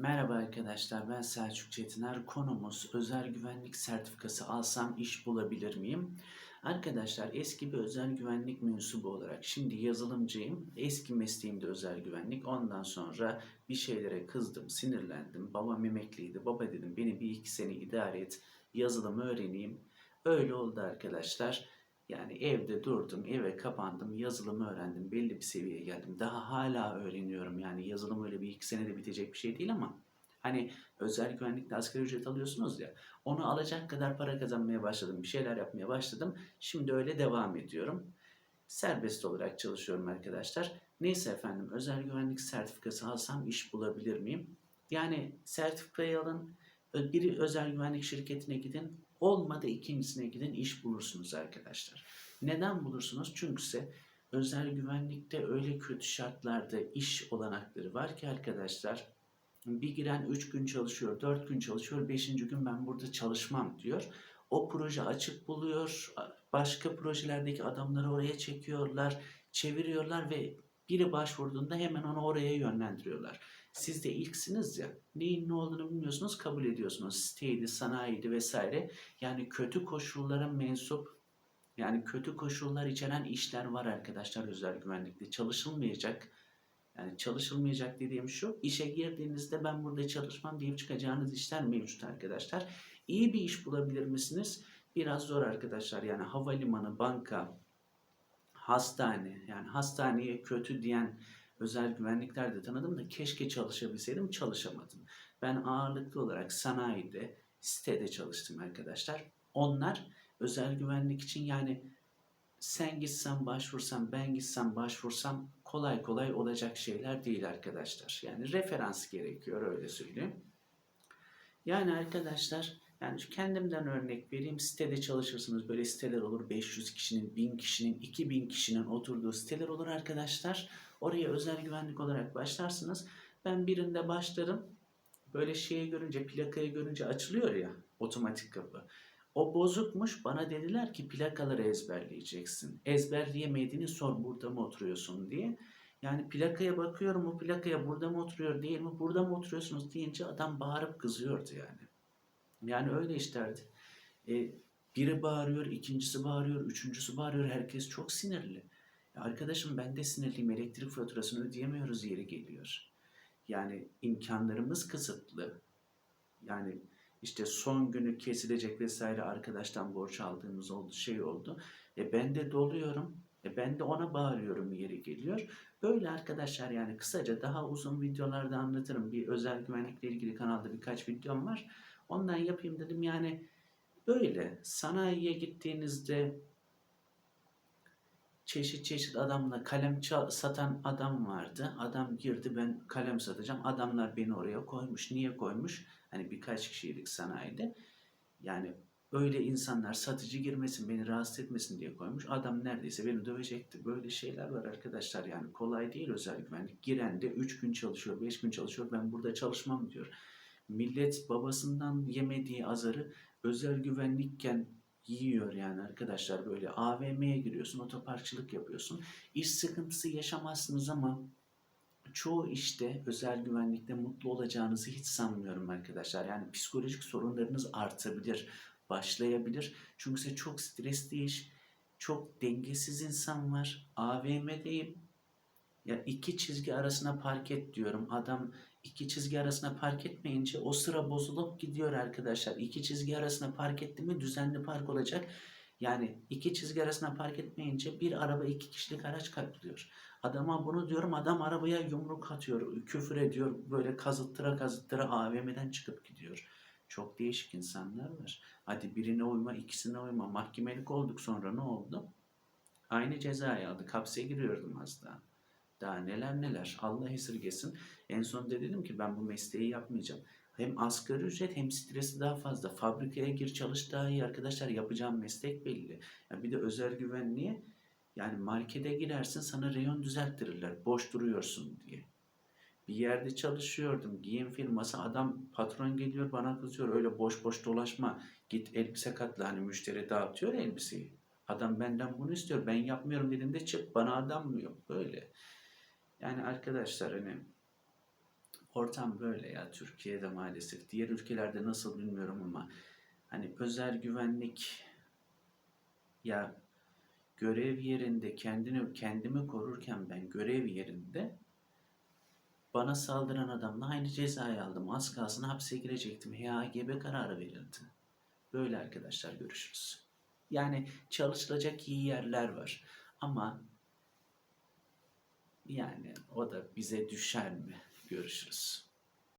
Merhaba arkadaşlar, ben Selçuk Çetiner. Konumuz özel güvenlik sertifikası alsam iş bulabilir miyim? Arkadaşlar eski bir özel güvenlik mensubu olarak şimdi yazılımcıyım. Eski mesleğim de özel güvenlik. Ondan sonra bir şeylere kızdım, sinirlendim. Babam emekliydi. Baba dedim beni bir iki sene idare et, yazılımı öğreneyim. Öyle oldu arkadaşlar. Yani evde durdum, eve kapandım, yazılımı öğrendim, belli bir seviyeye geldim. Daha hala öğreniyorum yani yazılım öyle bir iki senede bitecek bir şey değil ama hani özel güvenlikte asgari ücret alıyorsunuz ya, onu alacak kadar para kazanmaya başladım, bir şeyler yapmaya başladım. Şimdi öyle devam ediyorum. Serbest olarak çalışıyorum arkadaşlar. Neyse efendim, özel güvenlik sertifikası alsam iş bulabilir miyim? Yani sertifikayı alın, biri özel güvenlik şirketine gidin, olmadı ikincisine gidin iş bulursunuz arkadaşlar. Neden bulursunuz? Çünkü ise özel güvenlikte öyle kötü şartlarda iş olanakları var ki arkadaşlar bir giren 3 gün çalışıyor, 4 gün çalışıyor, 5. gün ben burada çalışmam diyor. O proje açık buluyor, başka projelerdeki adamları oraya çekiyorlar, çeviriyorlar ve biri başvurduğunda hemen onu oraya yönlendiriyorlar. Siz de ilksiniz ya, neyin ne olduğunu bilmiyorsunuz, kabul ediyorsunuz. Siteydi, sanayiydi vesaire. Yani kötü koşullara mensup, yani kötü koşullar içeren işler var arkadaşlar özel güvenlikte. Çalışılmayacak, yani çalışılmayacak dediğim şu, işe girdiğinizde ben burada çalışmam deyip çıkacağınız işler mevcut arkadaşlar. İyi bir iş bulabilir misiniz? Biraz zor arkadaşlar. Yani havalimanı, banka, hastane, yani hastaneye kötü diyen özel güvenlikler de tanıdım da keşke çalışabilseydim çalışamadım. Ben ağırlıklı olarak sanayide, sitede çalıştım arkadaşlar. Onlar özel güvenlik için yani sen gitsen başvursan, ben gitsem başvursam kolay kolay olacak şeyler değil arkadaşlar. Yani referans gerekiyor öyle söyleyeyim. Yani arkadaşlar yani kendimden örnek vereyim. Sitede çalışırsınız. Böyle siteler olur. 500 kişinin, 1000 kişinin, 2000 kişinin oturduğu siteler olur arkadaşlar. Oraya özel güvenlik olarak başlarsınız. Ben birinde başlarım. Böyle şeyi görünce, plakayı görünce açılıyor ya otomatik kapı. O bozukmuş. Bana dediler ki plakaları ezberleyeceksin. Ezberleyemediğini sor burada mı oturuyorsun diye. Yani plakaya bakıyorum o plakaya burada mı oturuyor değil mi? Burada mı oturuyorsunuz deyince adam bağırıp kızıyordu yani. Yani öyle işlerdi. E, biri bağırıyor, ikincisi bağırıyor, üçüncüsü bağırıyor. Herkes çok sinirli. Ya arkadaşım ben de sinirliyim. Elektrik faturasını ödeyemiyoruz yeri geliyor. Yani imkanlarımız kısıtlı. Yani işte son günü kesilecek vesaire arkadaştan borç aldığımız oldu, şey oldu. E ben de doluyorum. E ben de ona bağırıyorum yeri geliyor. Böyle arkadaşlar yani kısaca daha uzun videolarda anlatırım. Bir özel güvenlikle ilgili kanalda birkaç videom var. Ondan yapayım dedim yani böyle sanayiye gittiğinizde çeşit çeşit adamla kalem satan adam vardı. Adam girdi ben kalem satacağım. Adamlar beni oraya koymuş. Niye koymuş? Hani birkaç kişilik sanayide. Yani öyle insanlar satıcı girmesin, beni rahatsız etmesin diye koymuş. Adam neredeyse beni dövecekti. Böyle şeyler var arkadaşlar yani kolay değil özel güvenlik. Giren de 3 gün çalışıyor, 5 gün çalışıyor. Ben burada çalışmam diyor. Millet babasından yemediği azarı özel güvenlikken yiyor yani arkadaşlar böyle AVM'ye giriyorsun, otoparkçılık yapıyorsun. İş sıkıntısı yaşamazsınız ama çoğu işte özel güvenlikte mutlu olacağınızı hiç sanmıyorum arkadaşlar. Yani psikolojik sorunlarınız artabilir, başlayabilir. Çünkü size çok stresli iş, çok dengesiz insan var. AVM'deyim. Ya iki çizgi arasına park et diyorum. Adam iki çizgi arasına park etmeyince o sıra bozulup gidiyor arkadaşlar. İki çizgi arasına park etti mi düzenli park olacak. Yani iki çizgi arasına park etmeyince bir araba iki kişilik araç kaplıyor. Adama bunu diyorum adam arabaya yumruk atıyor, küfür ediyor, böyle kazıttıra kazıttıra AVM'den çıkıp gidiyor. Çok değişik insanlar var. Hadi birine uyma, ikisine uyma. Mahkemelik olduk sonra ne oldu? Aynı cezayı aldık. Hapse giriyordum az daha. Daha neler neler. Allah esirgesin. En son dedim ki ben bu mesleği yapmayacağım. Hem asgari ücret hem stresi daha fazla. Fabrikaya gir çalış daha iyi arkadaşlar. Yapacağım meslek belli. Ya bir de özel güvenliğe yani markete girersin sana reyon düzelttirirler. Boş duruyorsun diye. Bir yerde çalışıyordum. Giyim firması adam patron geliyor bana kızıyor. Öyle boş boş dolaşma. Git elbise katla. Hani müşteri dağıtıyor elbiseyi. Adam benden bunu istiyor. Ben yapmıyorum dediğinde çık. Bana adam mı yok? Böyle. Yani arkadaşlar hani ortam böyle ya Türkiye'de maalesef. Diğer ülkelerde nasıl bilmiyorum ama hani özel güvenlik ya görev yerinde kendini kendimi korurken ben görev yerinde bana saldıran adamla aynı cezayı aldım. Az kalsın hapse girecektim. HAGB kararı verildi. Böyle arkadaşlar görüşürüz. Yani çalışılacak iyi yerler var. Ama yani o da bize düşer mi? Görüşürüz.